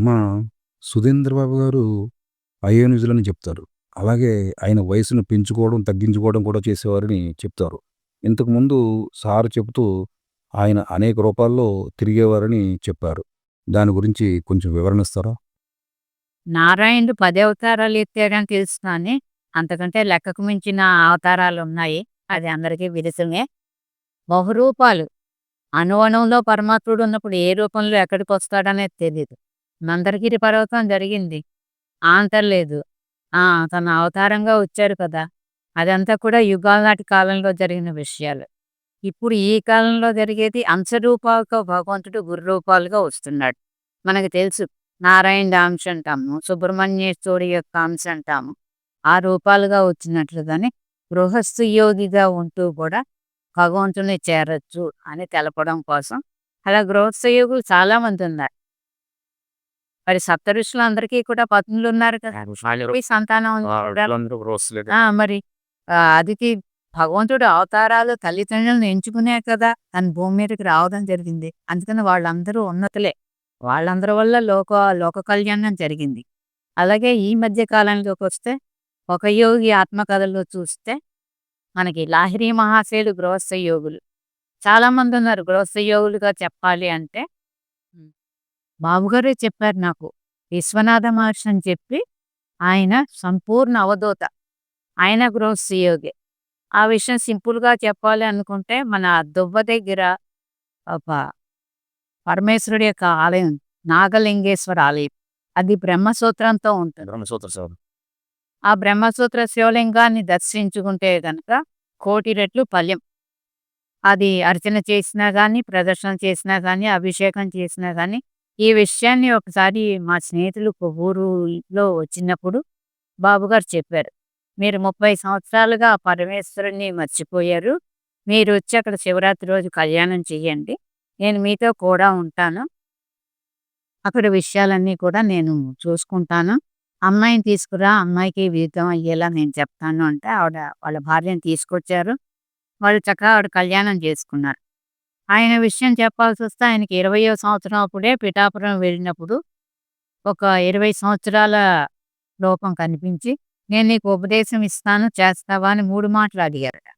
అమ్మ సుధీంద్రబాబు గారు అయోనిజులని చెప్తారు. అలాగే ఆయన వయసును పెంచుకోవడం, తగ్గించుకోవడం కూడా చేసేవారని చెప్తారు. ఇంతకుముందు సార్ చెబుతూ ఆయన అనేక రూపాల్లో తిరిగేవారని చెప్పారు. దాని గురించి కొంచెం వివరణ ఇస్తారా? నారాయణుడు పది అవతారాలు ఎత్తాడని తెలుసు కానీ, అంతకంటే లెక్కకు మించిన అవతారాలు ఉన్నాయి అది అందరికీ విదితమే. బహురూపాలు. అణువణువులో పరమాత్ముడు ఉన్నప్పుడు ఏ రూపంలో ఎక్కడికి వస్తాడనేది తెలియదు మందరగిరి పర్వతం జరిగింది. ఆంతర్లేదు ఆ! తన అవతారంగా వచ్చారు కదా! అదంతా కూడా యుగాల నాటి కాలంలో జరిగిన విషయాలు. ఇప్పుడు ఈ కాలంలో జరిగేది అంశరూపాలుగా భగవంతుడు గురురూపాలుగా వస్తున్నాడు. మనకు తెలుసు. నారాయణ అంశ అంటాము. సుబ్రహ్మణ్యేశ్వరుడి యొక్క అంశ అంటాము. ఆ రూపాలుగా వచ్చినట్లుగానే గృహస్థు యోగిగా ఉంటూ కూడా భగవంతుడిని చేరొచ్చు అని తెలపడం కోసం అలా గృహస్థ యోగులు చాలా మంది ఉన్నారు. మరి సప్త ఋషులందరికీ కూడా పత్నులున్నారు కదా! ఈ సంతానం! మరి అదికి భగవంతుడు అవతారాలు తల్లిదండ్రులను ఎంచుకునే కదా! తను భూమి మీదకి రావడం జరిగింది. అందుకని వాళ్ళందరూ ఉన్నతులే. వాళ్ళందరి వల్ల లోక లోక కళ్యాణం జరిగింది. అలాగే ఈ మధ్య కాలంలోకొస్తే ఒక యోగి ఆత్మకథలో చూస్తే మనకి లాహిరి మహాశయుడు గృహస్థ యోగులు. చాలా మందున్నారు గృహస్థ యోగులుగా చెప్పాలి అంటే. బాబుగారే చెప్పారు నాకు. విశ్వనాథ మహర్షి అని చెప్పి ఆయన సంపూర్ణ అవధూత. ఆయన గృహస్థ యోగే. ఆ విషయం సింపుల్‌గా చెప్పాలి అనుకుంటే మన దువ్వ దగ్గర ఒక పరమేశ్వరుడి యొక్క ఆలయం నాగలింగేశ్వర ఆలయం. అది బ్రహ్మసూత్రంతో ఉంటుంది. బ్రహ్మసూత్ర ఆ బ్రహ్మసూత్ర శివలింగాన్ని దర్శించుకుంటే గనక కోటి రెట్లు ఫల్యం. అది అర్చన చేసినా గానీ, ప్రదర్శన చేసినా గానీ, అభిషేకం చేసినా గానీ, ఈ విషయాన్ని ఒకసారి మా స్నేహితులు కొవ్వూరులో వచ్చినప్పుడు బాబుగారు చెప్పారు. మీరు 30 సంవత్సరాలుగా పరమేశ్వరుణ్ణి పరమేశ్వరుడిని మర్చిపోయారు. వచ్చి అక్కడ శివరాత్రి రోజు కళ్యాణం చెయ్యండి. నేను మీతో కూడా ఉంటాను. అక్కడ విషయాలన్నీ కూడా నేను చూసుకుంటాను. అమ్మాయిని తీసుకురా, అమ్మాయికి విదితం అయ్యేలా నేను చెప్తాను అంటే ఆవిడ వాళ్ళ భార్యను తీసుకొచ్చారు. వాళ్ళు చక్కగా ఆవిడ కళ్యాణం చేసుకున్నారు. ఆయన విషయం చెప్పాల్సి వస్తే ఆయనకి 20వ సంవత్సరం అప్పుడే పిఠాపురం వెళ్ళినప్పుడు ఒక 20 సంవత్సరాల లోపం కనిపించి, నేను నీకు ఉపదేశం ఇస్తాను చేస్తావా అని మూడు మాటలు అడిగారట.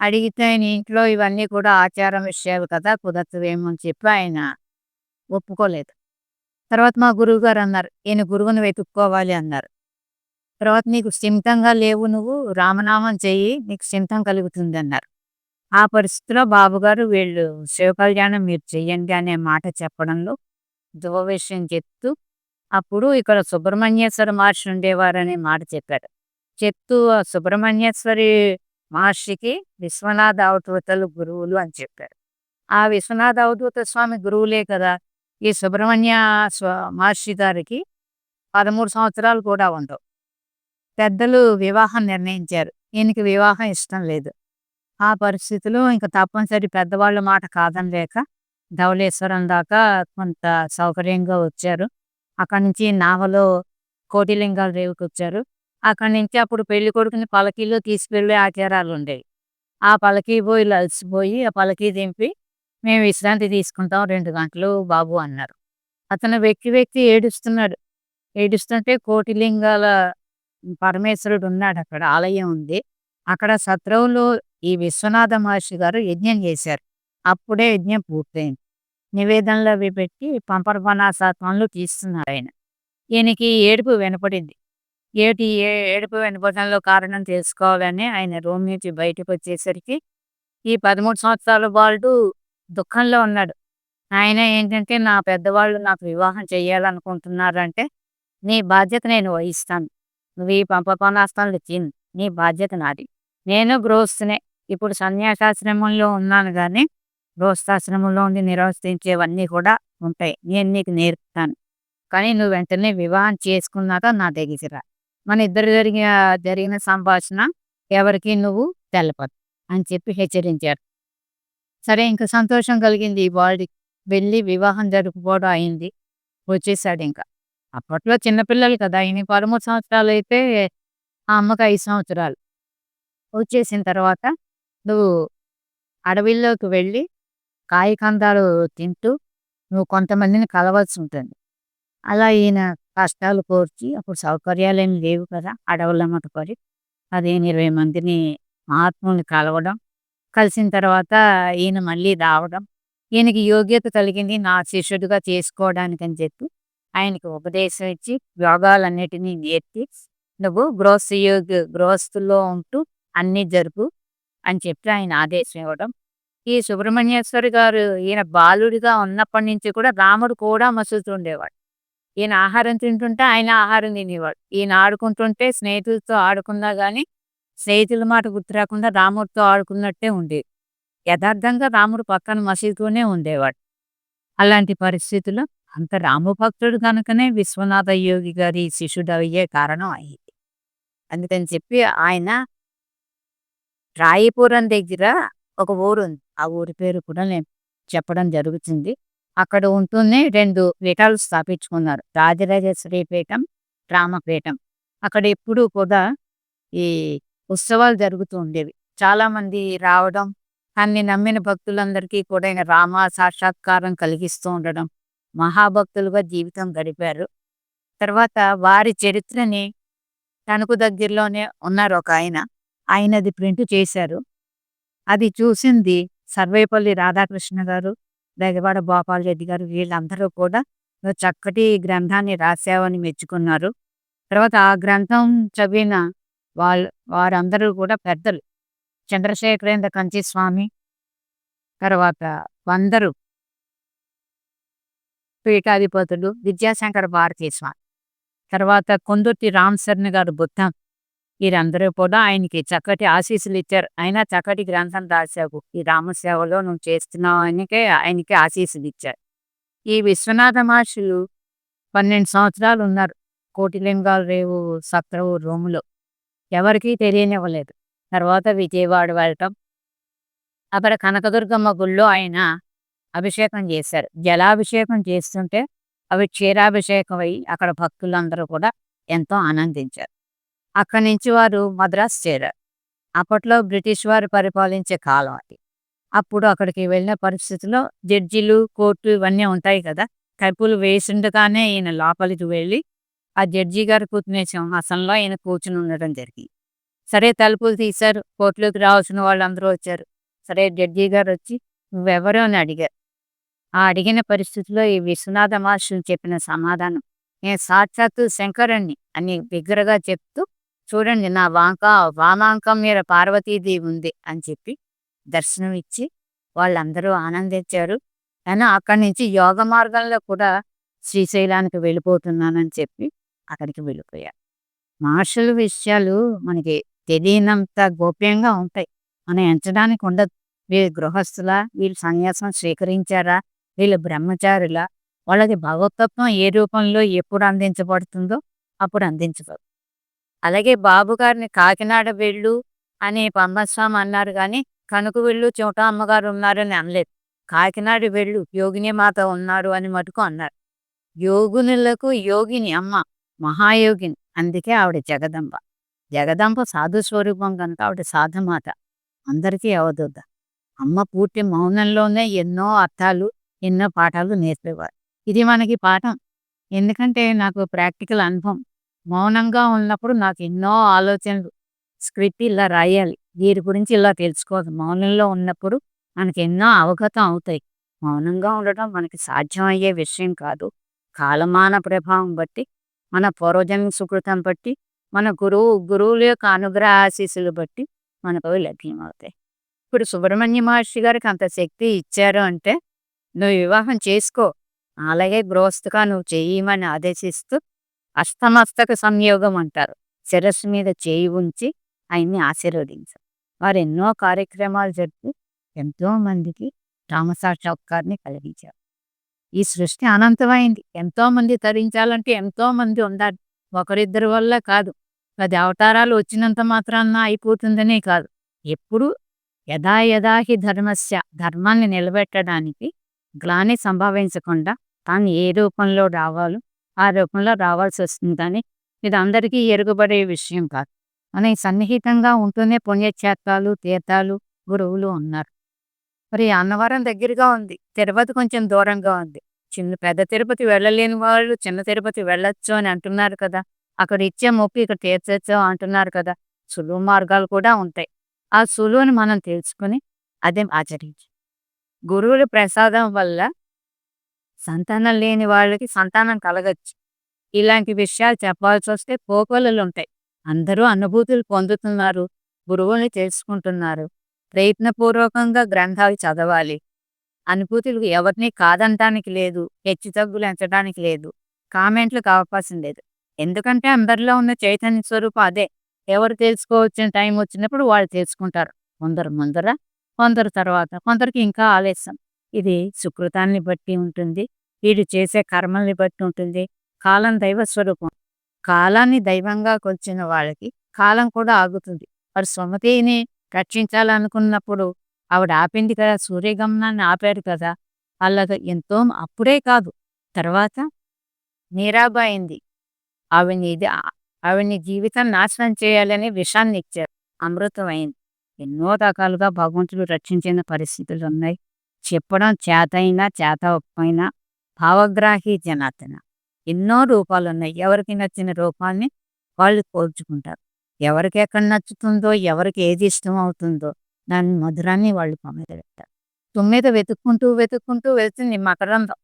అడిగితే ఆయన ఇంట్లో ఇవన్నీ కూడా ఆచారం విషయాలు కదా! కుదరతవేమో అని చెప్పి ఆయన ఒప్పుకోలేదు. తర్వాత మా గురువుగారు అన్నారు. ఈయన గురువుని వెతుక్కోవాలి అన్నారు. తర్వాత నీకు సింతంగా లేవు నువ్వు రామనామం చెయ్యి. నీకు సిమ్తం కలుగుతుంది అన్నారు ఆ పరిస్థితిలో బాబుగారు వీళ్ళు శివ కళ్యాణం మీరు చెయ్యండి అనే మాట చెప్పడంలో దువ్వ విషయం చెప్తూ, అప్పుడు ఇక్కడ సుబ్రహ్మణ్యేశ్వర మహర్షి ఉండేవారనే మాట చెప్పారు. చెప్తూ సుబ్రహ్మణ్యేశ్వరి మహర్షికి విశ్వనాథ అవధూతలు గురువులు అని చెప్పారు. ఆ విశ్వనాథ అవధూత స్వామి గురువులే కదా! ఈ సుబ్రహ్మణ్య స్వ మహర్షి గారికి 13 సంవత్సరాలు కూడా ఉండవు. పెద్దలు వివాహం నిర్ణయించారు. ఈయనకి వివాహం ఇష్టం లేదు. ఆ పరిస్థితిలో ఇంకా తప్పనిసరి పెద్దవాళ్ళ మాట కాదనలేక ధవళేశ్వరం దాకా కొంత సౌకర్యంగా వచ్చారు. అక్కడి నుంచి నావలో కోటిలింగాల రేవుకి వచ్చారు అక్కడి నుంచి అప్పుడు పెళ్ళి కొడుకుని పలకీలో తీసుకెళ్ళే ఆచారాలు ఉండేవి ఆ పలకీ పోయి అలసిపోయి ఆ పలకీ దింపి, మేము విశ్రాంతి తీసుకుంటాం రెండు గంటలు బాబు అన్నారు. అతను వ్యక్తి వ్యక్తి ఏడుస్తున్నాడు. ఏడుస్తుంటే కోటిలింగాల పరమేశ్వరుడు ఉన్నాడు అక్కడ ఆలయం ఉంది. అక్కడ సత్రంలో ఈ విశ్వనాథ మహర్షి గారు యజ్ఞం చేశారు. అప్పుడే యజ్ఞం పూర్తయింది. నివేదనలు అవి పెట్టి పంపర్పణాశాత్మంలో తీస్తున్నారు ఆయన ఈయనకి ఏడుపు వినపడింది. ఏటి ఏ ఏడుపు వినపడంలో కారణం తెలుసుకోవాలని ఆయన రూమ్ నుంచి బయటకు వచ్చేసరికి ఈ 13 సంవత్సరాల బాలుడు దుఃఖంలో ఉన్నాడు. ఆయన ఏంటంటే నా పెద్దవాళ్ళు నాకు వివాహం చేయాలనుకుంటున్నారంటే నీ బాధ్యత నేను వహిస్తాను. నువ్వు ఈ పంపర్పణాస్త్రాలు తిను. నీ బాధ్యత నాది. నేను గ్రోస్తునే ఇప్పుడు సన్యాసాశ్రమంలో ఉన్నాను కానీ గృహస్థాశ్రమంలో ఉండి నిర్వర్తించేవన్నీ కూడా ఉంటాయి. నేను నీకు నేర్పుతాను. కానీ నువ్వు వెంటనే వివాహం చేసుకున్నాక నా దగ్గర మన ఇద్దరు జరిగిన జరిగిన సంభాషణ ఎవరికి నువ్వు తెలపొద్దు అని చెప్పి హెచ్చరించారు. సరే ఇంకా సంతోషం కలిగింది ఈ బాలుడికి. వెళ్ళి వివాహం జరుపుకోవడం అయింది. వచ్చేసాడు ఇంకా అప్పట్లో చిన్న పిల్లలు కదా! ఈయనకి 13 సంవత్సరాలైతే ఆ అమ్మకి ఐదు సంవత్సరాలు. వచ్చేసిన తర్వాత నువ్వు అడవిలోకి వెళ్ళి కాయకందాలు తింటూ నువ్వు కొంతమందిని కలవాల్సి ఉంటుంది. అలా ఈయన కష్టాలు కోర్చి అప్పుడు సౌకర్యాలు ఏమి లేవు కదా! అడవుల పడి. పదిహేను, 20 మందిని మహాత్ముల్ని కలవడం. కలిసిన తర్వాత ఈయన మళ్ళీ రావడం. ఈయనకి యోగ్యత కలిగింది నా శిష్యుడిగా అని చెప్పి ఆయనకి ఉపదేశం ఇచ్చి యోగాలన్నిటిని నేర్పి నువ్వు గృహస్థయోగ గృహస్థుల్లో ఉంటూ అన్నీ జరుపు అని చెప్పి ఆయన ఆదేశం ఇవ్వడం. ఈ సుబ్రహ్మణ్యేశ్వరి గారు ఈయన బాలుడిగా ఉన్నప్పటి నుంచి కూడా రాముడు కూడా మసులుతుండేవాడు. ఈయన ఆహారం తింటుంటే ఆయన ఆహారం తినేవాడు. ఈయన ఆడుకుంటుంటే స్నేహితులతో ఆడుకున్నా కానీ స్నేహితుల మాట గుర్తు రాకుండా రాముడితో ఆడుకున్నట్టే ఉండేది. యథార్థంగా రాముడు పక్కన మసీదులోనే ఉండేవాడు. అలాంటి పరిస్థితుల్లో అంత రాము భక్తుడు కనుకనే విశ్వనాథ యోగి గారి శిష్యుడయ్యే కారణం అయ్యింది అందుకని చెప్పి ఆయన రాయిపురం దగ్గర ఒక ఊరుంది. ఆ ఊరి పేరు కూడా నేను చెప్పడం జరుగుతుంది. అక్కడ ఉంటూనే రెండు పీఠాలు స్థాపించుకున్నారు. రాజరాజేశ్వరి పీఠం, రామపీఠం. అక్కడ ఎప్పుడూ కూడా ఈ ఉత్సవాలు జరుగుతూ ఉండేవి. చాలామంది రావడం, అన్ని నమ్మిన భక్తులందరికీ కూడా రామ సాక్షాత్కారం కలిగిస్తూ ఉండడం. మహాభక్తులుగా జీవితం గడిపారు. తర్వాత వారి చరిత్రని తణుకు దగ్గరలోనే ఉన్నారు ఒక ఆయన ఆయనది ప్రింట్ చేశారు. అది చూసింది సర్వేపల్లి రాధాకృష్ణ గారు, దగ్గవాడ గోపాల్ రెడ్డి గారు వీళ్ళందరూ కూడా చక్కటి గ్రంథాన్ని రాశావని మెచ్చుకున్నారు. తర్వాత ఆ గ్రంథం చదివిన వాళ్ళు వారందరూ కూడా పెద్దలు. చంద్రశేఖరేంద్ర కంచి స్వామి, తర్వాత వందరు పీఠాధిపతులు, విద్యాశంకర భారతీ స్వామి, తర్వాత కొందుర్తి రామశరణ్ గారు బుద్ధం వీరందరూ కూడా ఆయనకి చక్కటి ఆశీస్సులు ఇచ్చారు. అయినా చక్కటి గ్రంథం రాశావు. ఈ రామసేవలో నువ్వు చేస్తున్నావు అనికే ఆయనకి ఆశీస్సులు ఇచ్చారు. ఈ విశ్వనాథ మహర్షులు 12 సంవత్సరాలు ఉన్నారు. కోటిలింగాలు రేవు సత్రవు రూములో. ఎవరికీ తెలియనివ్వలేదు. తర్వాత విజయవాడ వెళ్ళటం. అక్కడ కనకదుర్గమ్మ గుళ్ళో ఆయన అభిషేకం చేశారు. జలాభిషేకం చేస్తుంటే అవి క్షీరాభిషేకం అయ్యి అక్కడ భక్తులందరూ కూడా ఎంతో ఆనందించారు. అక్కడి నుంచి వారు మద్రాసు చేరారు. అప్పట్లో బ్రిటిష్ వారు పరిపాలించే కాలం అది. అప్పుడు అక్కడికి వెళ్ళిన పరిస్థితిలో జడ్జిలు, కోర్టు ఇవన్నీ ఉంటాయి కదా! కైపులు వేసిండగానే ఈయన లోపలికి వెళ్ళి ఆ జడ్జి గారు కూర్చునే సింహాసనంలో ఈయన కూర్చుని ఉండడం జరిగింది. సరే తలుపులు తీశారు. కోర్టులోకి రావాల్సిన వాళ్ళందరూ వచ్చారు. సరే జడ్జి గారు వచ్చి "నువ్వెవరు" అని అడిగారు. ఆ అడిగిన పరిస్థితిలో ఈ విశ్వనాథ మహర్షులు చెప్పిన సమాధానం "నేను సాక్షాత్తు శంకరుణ్ణి" అని బిగ్గరగా చెప్తూ "చూడండి నా వాంక వామాంకం మీద పార్వతీదేవి ఉంది" అని చెప్పి దర్శనం ఇచ్చి వాళ్ళందరూ ఆనందించారు. అయినా అక్కడి నుంచి యోగ మార్గంలో కూడా శ్రీశైలానికి వెళ్ళిపోతున్నానని చెప్పి అక్కడికి వెళ్ళిపోయారు. మహర్షుల విషయాలు మనకి తెలియనంత గోప్యంగా ఉంటాయి. మనం ఎంచడానికి ఉండదు. వీళ్ళు గృహస్థులా? వీళ్ళు సన్యాసం స్వీకరించారా? వీళ్ళు బ్రహ్మచారులా? వాళ్ళకి భగవతత్వం ఏ రూపంలో ఎప్పుడు అందించబడుతుందో అప్పుడు అందించబడు అలాగే బాబు గారిని కాకినాడ వెళ్ళు అని పద్మస్వామి అన్నారు కానీ కనుక వెళ్ళు చోట అమ్మగారు ఉన్నారని అనలేదు. కాకినాడ వెళ్ళు యోగిని మాత ఉన్నారు అని మటుకు అన్నారు. యోగునులకు యోగిని అమ్మ మహాయోగిని. అందుకే ఆవిడ జగదంబ. జగదంబ సాధు స్వరూపం కనుక ఆవిడ సాధమాత అందరికీ అవదొద్ద అమ్మ పూర్తి మౌనంలోనే ఎన్నో అర్థాలు, ఎన్నో పాఠాలు నేర్పేవారు. ఇది మనకి పాఠం. ఎందుకంటే నాకు ప్రాక్టికల్ అనుభవం. మౌనంగా ఉన్నప్పుడు నాకు ఎన్నో ఆలోచనలు. స్క్రిప్ట్ ఇలా రాయాలి. వీరి గురించి ఇలా తెలుసుకోవాలి. మౌనంలో ఉన్నప్పుడు మనకి ఎన్నో అవగతం అవుతాయి. మౌనంగా ఉండటం మనకి సాధ్యమయ్యే విషయం కాదు. కాలమాన ప్రభావం బట్టి, మన పూర్వజన్మ సుకృతం బట్టి, మన గురువు గురువుల యొక్క అనుగ్రహ ఆశీస్సులు బట్టి మనకు అవి లభ్యమవుతాయి. ఇప్పుడు సుబ్రహ్మణ్య మహర్షి గారికి అంత శక్తి ఇచ్చారు అంటే నువ్వు వివాహం చేసుకో. అలాగే గృహస్థుగా నువ్వు చేయమని ఆదేశిస్తూ అష్టమస్తక సంయోగం అంటారు. శిరస్సు మీద చేయి ఉంచి ఆయన్ని ఆశీర్వదించారు. వారు ఎన్నో కార్యక్రమాలు జరిపి ఎంతో మందికి రామసాక్షాత్కారాన్ని కలిగించారు. ఈ సృష్టి అనంతమైంది. ఎంతో మంది తరించాలంటే ఎంతో మంది ఉండాలి. ఒకరిద్దరి వల్ల కాదు. పది అవతారాలు వచ్చినంత మాత్రాన అయిపోతుందనే కాదు. ఎప్పుడూ యథా యథాహి ధర్మస్య ధర్మాన్ని నిలబెట్టడానికి గ్లాని సంభవించకుండా తాను ఏ రూపంలో రావాలో ఆ రూపంలో రావాల్సి వస్తుంది కానీ ఇది అందరికీ ఎరుగుబడే విషయం కాదు. అని సన్నిహితంగా ఉంటూనే పుణ్యక్షేత్రాలు, తీర్థాలు, గురువులు ఉన్నారు. మరి అన్నవరం దగ్గరగా ఉంది. తిరుపతి కొంచెం దూరంగా ఉంది. చిన్న పెద్ద తిరుపతి వెళ్ళలేని వాళ్ళు చిన్న తిరుపతి వెళ్ళొచ్చు అని అంటున్నారు కదా! అక్కడ ఇచ్చే మొక్కు ఇక్కడ తీర్చొచ్చు అంటున్నారు కదా! సులువు మార్గాలు కూడా ఉంటాయి. ఆ సులువుని మనం తెలుసుకొని అదే ఆచరించు గురువుల ప్రసాదం వల్ల సంతానం లేని వాళ్ళకి సంతానం కలగొచ్చు. ఇలాంటి విషయాలు చెప్పాల్సి చెప్పాల్సొస్తే కోకొల్లలుంటాయి. అందరూ అనుభూతులు పొందుతున్నారు. గురువుల్ని తెలుసుకుంటున్నారు. ప్రయత్నపూర్వకంగా గ్రంథాలు చదవాలి. అనుభూతులు ఎవరిని కాదనటానికి లేదు. హెచ్చుతగ్గులు ఎంచడానికి లేదు. కామెంట్‌లకు అవకాశం లేదు. ఎందుకంటే అందరిలో ఉన్న చైతన్య స్వరూపం అదే. ఎవరు తెలుసుకోవచ్చిన టైం వచ్చినప్పుడు వాళ్ళు తెలుసుకుంటారు. కొందరు ముందర, కొందరు తర్వాత, కొందరికి ఇంకా ఆలస్యం. ఇది సుకృతాన్ని బట్టి ఉంటుంది. వీడు చేసే కర్మల్ని బట్టి ఉంటుంది. కాలం దైవ స్వరూపం. కాలాన్ని దైవంగా కొలిచిన వాళ్ళకి కాలం కూడా ఆగుతుంది. వాడు సుమతిని రక్షించాలనుకున్నప్పుడు ఆవిడ ఆపింది కదా! సూర్యగమనాన్ని ఆపారు కదా! అలాగా ఎంతో అప్పుడే కాదు. తర్వాత నీరాబాయింది ఆవిని ఇది ఆవిని జీవితం నాశనం చేయాలని విషాన్ని ఇచ్చారు. అమృతం అయింది. ఎన్నో రకాలుగా భగవంతుడు రక్షించిన పరిస్థితులు ఉన్నాయి చెప్పడం చేతైనా చేతవకపోయినా భావగ్రాహి జనార్దన. ఎన్నో రూపాలు ఉన్నాయి ఎవరికి నచ్చిన రూపాన్ని వాళ్ళు కోల్చుకుంటారు ఎవరికి ఎక్కడ నచ్చుతుందో, ఎవరికి ఏది ఇష్టం అవుతుందో దాని మధురాన్ని వాళ్ళు మీద పెడతారు తొమ్మిది వెతుక్కుంటూ, వెతుక్కుంటూ వెళ్తుంది మకరందం.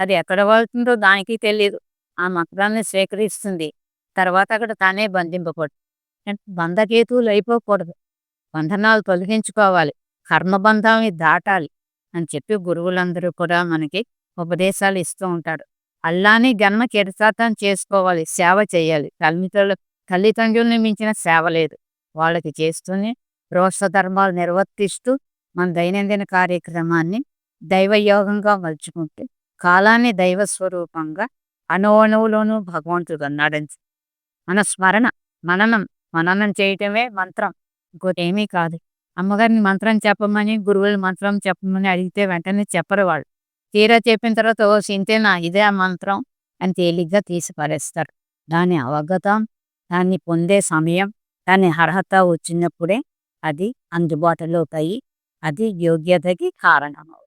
అది ఎక్కడ వెళ్తుందో దానికి తెలియదు ఆ మకరాన్ని స్వీకరిస్తుంది. తర్వాత అక్కడ తానే బంధింపబడుతుంది. బంధకేతువులు అయిపోకూడదు. బంధనాలు తొలగించుకోవాలి. కర్మబంధాన్ని దాటాలి అని చెప్పి గురువులందరూ కూడా మనకి ఉపదేశాలు ఇస్తూ ఉంటారు. అల్లాని జన్మ చరితార్థం చేసుకోవాలి. సేవ చేయాలి. తల్లిదండ్రులు తల్లిదండ్రుల్ని మించిన సేవ లేదు. వాళ్ళకి చేస్తూనే గృహస్థ ధర్మాలు నిర్వర్తిస్తూ మన దైనందిన కార్యక్రమాన్ని దైవయోగంగా మలుచుకుంటే కాలాన్ని దైవ స్వరూపంగా అణువణువులోనూ భగవంతుడు అన్నాడని మన స్మరణ మననం మననం చేయటమే మంత్రం. ఇంకోటేమీ కాదు. అమ్మగారిని మంత్రం చెప్పమని, గురువులు మంత్రం చెప్పమని అడిగితే వెంటనే చెప్పరు వాళ్ళు. తీరా చెప్పిన తర్వాత ఓ ఇంతేనా ఇదే ఆ మంత్రం అని తేలిగ్గా తీసి పారేస్తారు. దాని అవగతం, దాన్ని పొందే సమయం, దాని అర్హత వచ్చినప్పుడే అది అందుబాటులోకి అయ్యి అది యోగ్యతకి కారణమవుతుంది.